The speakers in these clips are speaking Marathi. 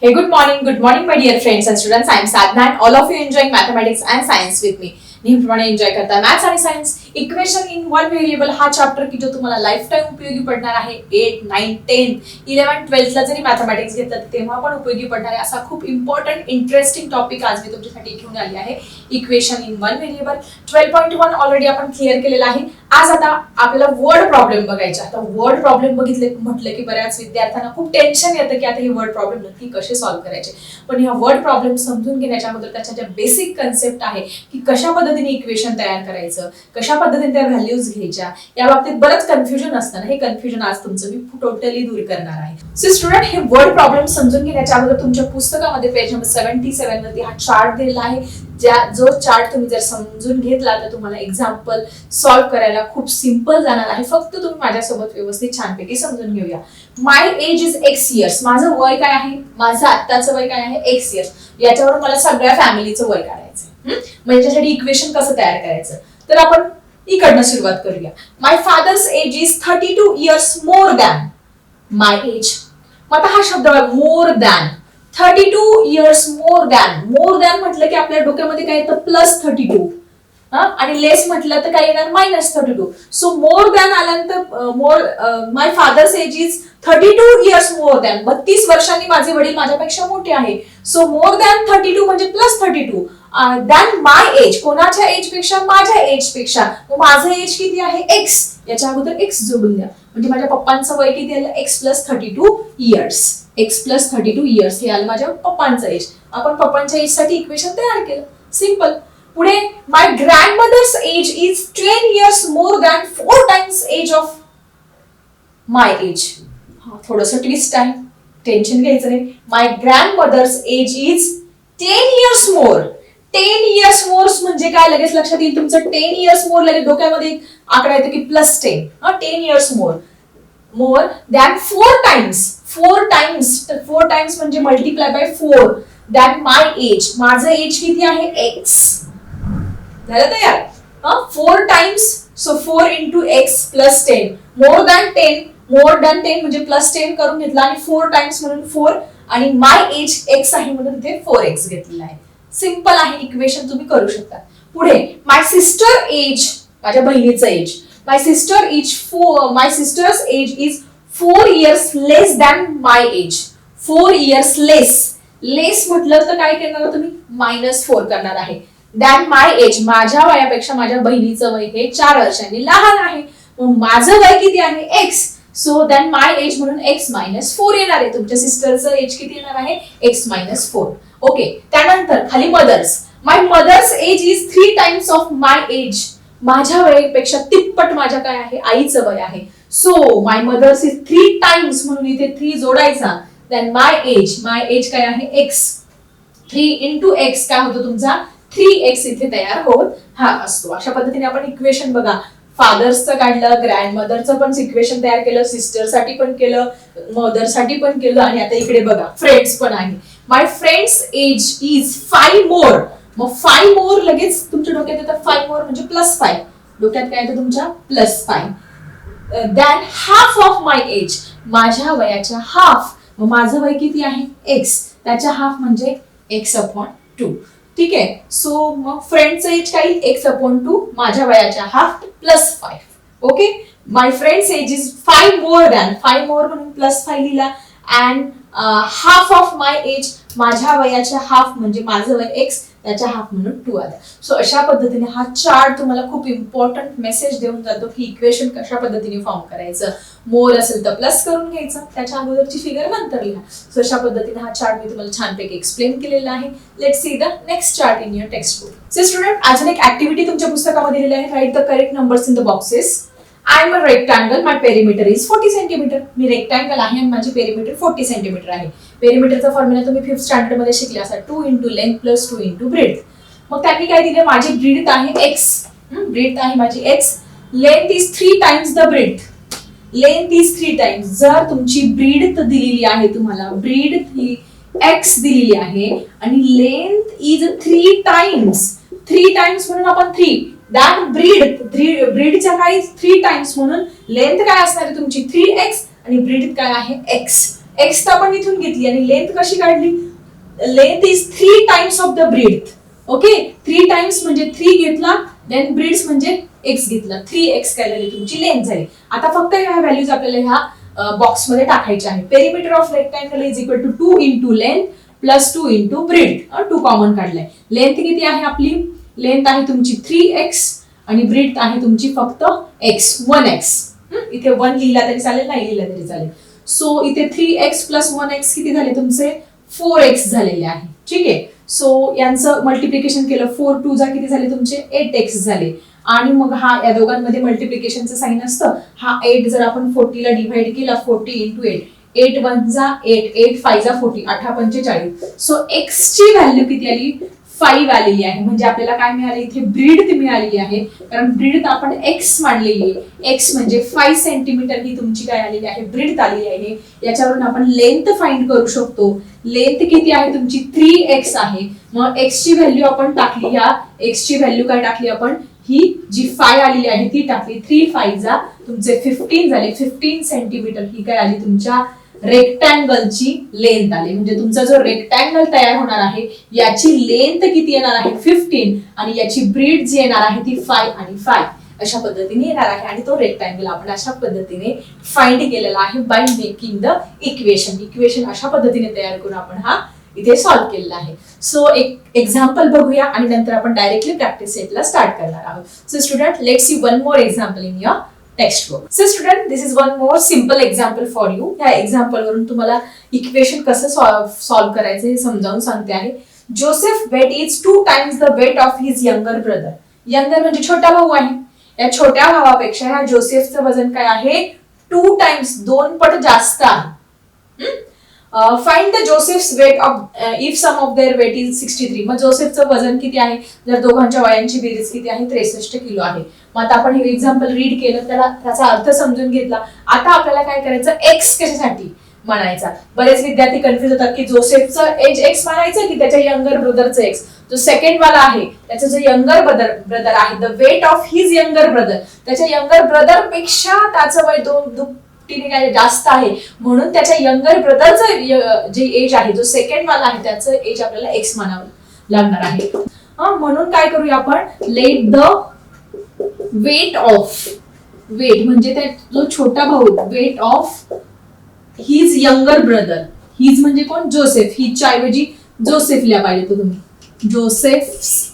Hey, good morning, good morning, my dear friends and students. I am Sadhna and all of you enjoying mathematics and science with me. नेहमीप्रमाणे एन्जॉय करता मॅथ्स आणि science equation in one variable हा चॅप्टर की जो तुम्हाला लाईफ टाईम उपयोगी पडणार आहे एट नाईन टेन इलेव्हन ट्वेल्थला जरी मॅथमॅटिक्स घेतलं तेव्हा पण उपयोगी पडणार आहे. असा खूप इम्पॉर्टंट इंटरेस्टिंग टॉपिक आज मी तुमच्यासाठी घेऊन आली आहे. Equation in one variable twelve point one already आपण क्लिअर केलेला आहे. आज आता आपल्याला वर्ड प्रॉब्लेम बघायचे आता वर्ड प्रॉब्लेम बघितले म्हटलं की बऱ्याच विद्यार्थ्यांना खूप टेन्शन येतं की आता हे वर्ड प्रॉब्लेम नक्की कसे सॉल्व्ह करायचे. पण ह्या वर्ड प्रॉब्लेम समजून घेण्याच्या अगोदर त्याच्या ज्या बेसिक कन्सेप्ट आहे की कशा पद्धतीने इक्वेशन तयार करायचं कशा पद्धतीने त्या व्हॅल्यूज घ्यायच्या. या बाबतीत बरंच कन्फ्युजन असतं ना. हे कन्फ्युजन आज तुमचं मी टोटली दूर करणार आहे. सो स्टुडंट हे वर्ड प्रॉब्लेम समजून घेण्याच्या अगोदर तुमच्या पुस्तकामध्ये पेज नंबर सेव्हन्टी सेव्हन वरती हा चार्ट दिलेला आहे. ज्या जो चार्ट तुम्ही जर समजून घेतला तर तुम्हाला एक्झाम्पल सॉल्व्ह करायला खूप सिंपल जाणार आहे. फक्त तुम्ही माझ्यासोबत व्यवस्थित छानपैकी समजून घेऊया. My age is X years माझं वय काय आहे? माझं आत्ताचं वय काय आहे? एक्स इयर्स याच्यावर मला सगळ्या फॅमिलीचं वय काढायचं म्हणजे त्यासाठी इक्वेशन कसं तयार करायचं? तर आपण इकडनं सुरुवात करूया. My father's age is thirty two years more than my age मग आता हा शब्द more than thirty two years more than more than म्हटलं की आपल्या डोक्यामध्ये काय येतं? प्लस थर्टी टू आणि लेस म्हटलं तर काय येणार? Minus thirty two so more than आल्यानंतर more my father's age is thirty two years more than बत्तीस वर्षांनी माझे वडील माझ्यापेक्षा मोठे आहे. So more than thirty two म्हणजे plus thirty two than my age कोणाच्या एजपेक्षा? माझ्या एजपेक्षा. माझं एज किती आहे? एक्स याच्या अगोदर एक्स जोडून द्या. म्हणजे माझ्या पप्पांचं वय किती आलं? X plus thirty two years X plus thirty two years हे आलं माझ्या पप्पांचं एज आपण पप्पांच्या एजसाठी इक्वेशन तयार केलं. सिंपल पुढे my grandmother's age is ten years more than four times age of my age थोडस ट्विस्ट आहे टेन्शन घ्यायचं नाही. My grandmother's age is ten years more ten years mores म्हणजे काय? लगेच लक्षात येईल तुमचं. टेन इयर्स मोर लगेच डोक्यामध्ये आकडा येतो की प्लस टेन हा ten years more more than four times four times four times म्हणजे multiply by four than my age माझं एज किती आहे? एक्स झालं तयार? Four times so four into X plus ten more than ten more than ten म्हणजे प्लस टेन करून घेतला आणि फोर टाइम्स म्हणून फोर आणि माय एज एक्स आहे म्हणून तिथे फोर एक्स घेतलेला आहे. सिंपल आहे इक्वेशन तुम्ही करू शकता. पुढे माय सिस्टर एज माझ्या बहिणीचं age my sister is four my sister's age is four years less than my age four years less less म्हटलं तर काय करणार तुम्ही? मायनस फोर करणार आहे. दॅन माय एज माझ्या वयापेक्षा माझ्या बहिणीचं वय हे चार वर्षांनी लहान आहे. मग माझं वय किती आहे? X so than my age म्हणून एक्स मायनस फोर येणार आहे. तुमच्या सिस्टरचं एज किती येणार आहे? एक्स मायनस फोर ओके त्यानंतर खाली mother's my mother's age is three times of my age माझ्या वयापेक्षा तिप्पट माझ्या काय आहे? आईचं वय आहे. So my mother's is three times म्हणून इथे थ्री जोडायचा. Then my age my age काय आहे? एक्स थ्री इंटू एक्स काय होतो तुमचा? थ्री एक्स इथे तयार होत हा असतो. अशा पद्धतीने आपण इक्वेशन बघा. फादर्सचं काढलं ग्रँड मदरचं पण इक्वेशन तयार केलं सिस्टरसाठी पण केलं मदरसाठी पण केलं आणि आता इकडे बघा. फ्रेंड्स पण आहे. My friend's age is five more मग फाय मोर लगेच तुमच्या डोक्यात येतं फाय मोर म्हणजे प्लस फाय डोक्यात काय येतं तुमच्या? Plus five than half of my age माझ्या वयाच्या हाफ मग माझं वय किती आहे? एक्स त्याच्या हाफ म्हणजे एक्स अपॉन टू ठीक आहे? सो मग फ्रेंडचं एज काय? एक्स अपॉन टू माझ्या वयाच्या half plus five okay my friend's age is five more than five more म्हणून प्लस फाय लिहिला. And half of my age माझ्या वयाच्या हाफ म्हणजे माझं वय एक्स त्याच्या हाफ म्हणून टू आला सो अशा पद्धतीने हा चार्ट तुम्हाला खूप इम्पॉर्टंट मेसेज देऊन जातो की इक्वेशन कशा पद्धतीने फॉर्म करायचं. मोर असेल तर प्लस करून घ्यायचं. त्याच्या अगोदरची फिगर नंतर लिहा. सो अशा पद्धतीने हा चार्ट मी तुम्हाला छानपैकी एक्सप्लेन केलेला आहे. Let see the next chart in your textbook so student अजून एक ऍक्टिव्हिटी तुमच्या पुस्तकामध्ये दिलेली आहे. Write the correct numbers in the boxes I am a rectangle my perimeter is forty centimetre me rectangle आहे आणि माझी पेरिमीटर फोर्टी सेंटीमीटर आहे. पेरिमीटरचा फॉर्म्युला तुम्ही फिफ्थ स्टँडर्डमध्ये शिकले असा two into length plus two into breadth मग त्यांनी काय दिलं? माझी ब्रीड आहे एक्स ब्रीड आहे माझी X length is three times the breadth length is three times जर तुमची ब्रीड दिलेली आहे तुम्हाला ब्रीड ही एक्स दिलेली आहे आणि length is three times three times म्हणून आपण थ्री दॅट ब्रीड ब्रीडच्या काही थ्री टाइम्स म्हणून लेंथ काय असणार आहे तुमची? थ्री एक्स आणि ब्रीड काय आहे? एक्स एक्स तर आपण इथून घेतली आणि लेंथ कशी काढली? Length is three times of the breadth okay three times म्हणजे थ्री घेतला देन ब्रीड्स म्हणजे एक्स घेतला. थ्री एक्स काय झाली तुमची लेंथ झाली. आता फक्त ह्या व्हॅल्यूज आपल्याला ह्या बॉक्समध्ये टाकायच्या आहे perimeter of rectangle is equal to two into length plus two into breadth two common काढलाय. लेंथ किती आहे आपली? लेंथ आहे तुमची थ्री एक्स आणि ब्रीथ आहे तुमची फक्त एक्स वन एक्स इथे वन लिहिला तरी चालेल नाही लिहिला तरी चालेल. सो इथे three X plus one X किती झाले तुमचे? फोर एक्स झालेले आहे. ठीक आहे? सो यांचं मल्टिप्लिकेशन केलं फोर टू जा किती झाले तुमचे? एट एक्स झाले. आणि मग हा या दोघांमध्ये मल्टिप्लिकेशनचं साईन असतं. हा एट जर आपण फोर्टीला डिव्हाइड केला forty into eight eight one जा एट एट फाय जा फोर्टी अठरा पंचेचाळीस. सो एक्सची व्हॅल्यू किती आली? फाईव्ह आलेली आहे. म्हणजे आपल्याला काय मिळाले? इथे ब्रीड मिळालेली आहे. कारण ब्रीड आपण एक्स मांडलेली आहे. एक्स म्हणजे फाईव्ह सेंटीमीटर ही तुमची काय आलेली आहे? ब्रीड आलेली आहे. याच्यावरून आपण लेंथ फाइंड करू शकतो. लेंथ किती आहे? तुमची थ्री एक्स आहे. मग एक्सची व्हॅल्यू आपण टाकली. या एक्सची व्हॅल्यू काय टाकली आपण? ही जी फाय आलेली आहे ती टाकली. थ्री फाय जा तुमचे फिफ्टीन झाले. फिफ्टीन सेंटीमीटर ही काय आली? तुमच्या रेक्टँगलची लेंथ आली. म्हणजे तुमचा जो रेक्टँगल तयार होणार आहे याची लेंथ किती येणार आहे? फिफ्टीन आणि याची ब्रीड जी येणार आहे ती फाय आणि फाय अशा पद्धतीने येणार आहे. आणि तो रेक्टँगल आपण अशा पद्धतीने फाइंड केलेला आहे by making the equation equation अशा पद्धतीने तयार करून आपण हा इथे सॉल्व्ह केलेला आहे. सो एक एक्झाम्पल बघूया आणि नंतर आपण डायरेक्टली प्रॅक्टिस सेटला स्टार्ट करणार आहोत. So student let's see one more example in your text work so student this is one more simple example for you या एक्झाम्पल वरून तुम्हाला इक्वेशन कसं सॉल्व्ह करायचं हे समजावून सांगते आहे. Joseph weight is two times the weight of his younger brother younger म्हणजे छोटा भाऊ आहे. या छोट्या भावापेक्षा ह्या जोसेफचं वजन काय आहे? टू टाइम्स दोन पट जास्त आहे. Find the Joseph's weight of if sum of their weight is sixty three मग जोसेफचं वजन किती आहे? जर दोघांच्या वयांची बेरीज किती आहे? त्रेसष्ट किलो आहे. मग आता आपण हे एक्झाम्पल रीड केलं त्याला त्याचा अर्थ समजून घेतला. आता आपल्याला काय करायचं? एक्स कशासाठी म्हणायचा? बरेच विद्यार्थी कन्फ्युज होतात की जोसेफचं एज एक्स म्हणायचं की त्याच्या यंगर ब्रदरचं एक्स जो सेकंड वाला आहे त्याचा जो यंगर ब्रदर ब्रदर आहे the weight of his younger brother त्याच्या यंगर ब्रदरपेक्षा त्याचं वय दोन दुपटीने काय जास्त आहे. म्हणून त्याच्या यंगर ब्रदरचं जे एज आहे जो सेकंड वाला आहे त्याचं एज आपल्याला एक्स म्हणावं लागणार आहे. म्हणून काय करूया आपण? Let the weight of weight म्हणजे त्या जो छोटा भाऊ weight of his younger brother his म्हणजे कोण? जोसेफ हिजच्या ऐवजी जोसेफ लिहा पाहिजे तो तुम्ही. Joseph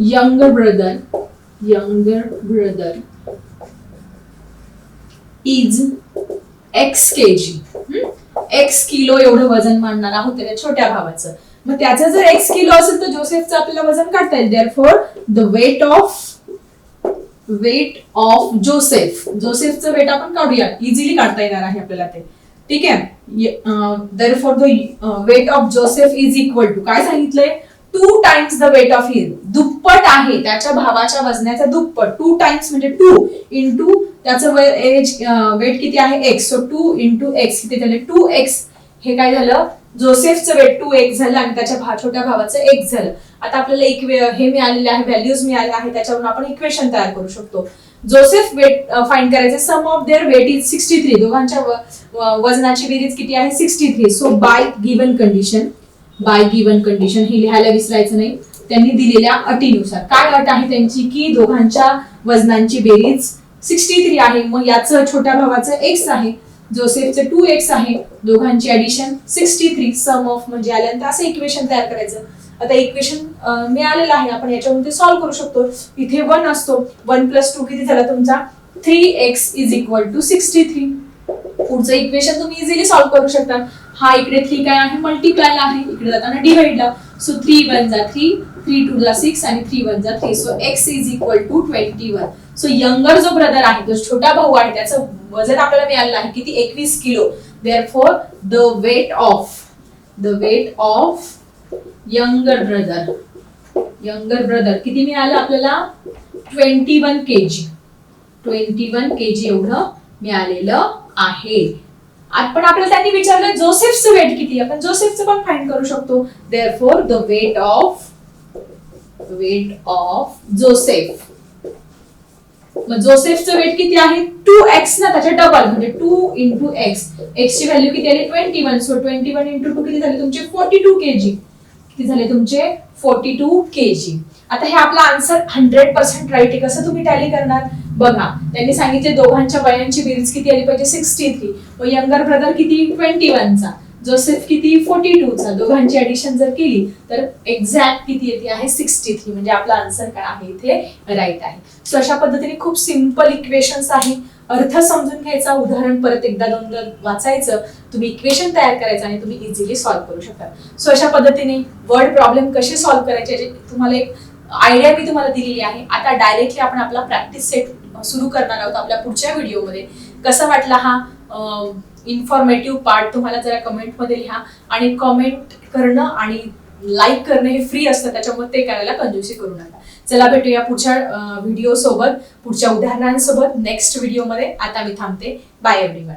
younger brother younger brother is x K G x kilo एवढं वजन मांडणार आहोत त्याच्या छोट्या भावाचं. मग त्याचं जर एक्स किलो असेल तर जोसेफचं आपल्याला वजन काढता येईल. Therefore the weight of weight of Joseph. जोसेफचं weight आपण काढूया. इझिली काढता येणार आहे आपल्याला ते. ठीक आहे? Therefore the weight of Joseph is equal to काय सांगितलंय? Two times the weight of hill दुप्पट आहे. त्याच्या भावाच्या वजनाचा दुप्पट. टू टाइम्स म्हणजे टू इंटू त्याचं एज वेट किती आहे? X so two into x किती झाले? टू एक्स हे काय झालं? जोसेफचं वेट टू झालं आणि त्याच्या भा छोट्या भावाचं एक झालं. आता आपल्याला एक हे मिळालेले आहे व्हॅल्यूज मिळाले आहे त्याच्यावरून आपण इक्वेशन तयार करू शकतो. जोसेफ वेट फाइंड करायचे. Sum of their weight is sixty three दोघांच्या वजनाची बेरीज किती आहे? Sixty three so by given condition by given condition हे लिहायला विसरायचं नाही. त्यांनी दिलेल्या अटीनुसार. काय अट आहे त्यांची? की दोघांच्या वजनांची बेरीज सिक्स्टी थ्री आहे. मग याचं छोट्या भावाचं एक्स आहे. जोसेफचे टू एक्स आहे दोघांची addition sixty three sum of म्हणजे आल्यानंतर असं इक्वेशन तयार करायचं. आता इक्वेशन मिळालेलं आहे आपण याच्यामध्ये सॉल्व्ह करू शकतो. इथे वन असतो वन प्लस टू किती झाला तुमचा? Three x is equal to sixty three पुढचं इक्वेशन तुम्ही इझिली सॉल्व्ह करू शकता. हा इकडे थ्री काय आहे? मल्टिप्लायला आहे. इकडे जाताना डिव्हाइडला सो थ्री वन जा थ्री थ्री टू ला सिक्स आणि थ्री वन जा three so x is equal to twenty one so younger जो ब्रदर आहे जो छोटा भाऊ आहे त्याचं वजन आपल्याला मिळालेलं आहे किती? एकवीस kilo. Therefore the weight of the weight of younger brother younger brother किती मिळालं आपल्याला? Twenty one K G twenty one K G एवढं मिळालेलं आहे. आपण आपल्याला त्यांनी विचारलं जोसेफचं वेट किती? आपण जोसेफचं पण फाईंड करू शकतो. Therefore the weight of weight of Joseph मग जोसेफचं वेट किती आहे? टू एक्स ना त्याच्या डबल म्हणजे टू इंटू एक्स एक्स ची व्हॅल्यू किती आली? Twenty one so twenty one into two किती झाले तुमचे? फोर्टी टू के जी किती झाले तुमचे? फोर्टी टू के जी आता हे आपला आन्सर हंड्रेड पर्सेंट राईट आहे. कसं तुम्ही टॅली करणार? बघा त्यांनी सांगितले दोघांच्या वयांची बेरीज किती आली पाहिजे? सिक्स्टी थ्री व यंगर ब्रदर किती? ट्वेंटी वनचा जोसेफ किती फोर्टी टूचा दोघांची ऍडिशन जर केली तर एक्झॅक्ट किती येते आहे? सिक्स्टी थ्री म्हणजे आपला आन्सर काय आहे? इथे राईट आहे. सो अशा पद्धतीने खूप सिंपल इक्वेशन्स आहे. अर्थ समजून घ्यायचा उदाहरण परत एकदा दोनदा वाचायचं तुम्ही इक्वेशन तयार करायचं आणि तुम्ही इझिली सॉल्व्ह करू शकता. सो अशा पद्धतीने वर्ड प्रॉब्लेम कसे सॉल्व्ह करायचे जे तुम्हाला एक आयडिया मी तुम्हाला दिलेली आहे. आता डायरेक्टली आपण आपला प्रॅक्टिस सेट सुरू करणार आहोत आपल्या पुढच्या व्हिडिओमध्ये कसा वाटला हा इन्फॉर्मेटिव्ह पार्ट तुम्हाला जरा कमेंटमध्ये लिहा आणि कमेंट करणं आणि लाईक करणं हे फ्री असतं. त्याच्यामुळे ते करायला कंजूसी करू नका. चला भेटूया पुढच्या व्हिडिओ सोबत पुढच्या उदाहरणांसोबत. नेक्स्ट व्हिडिओमध्ये आता मी थांबते. Bye everyone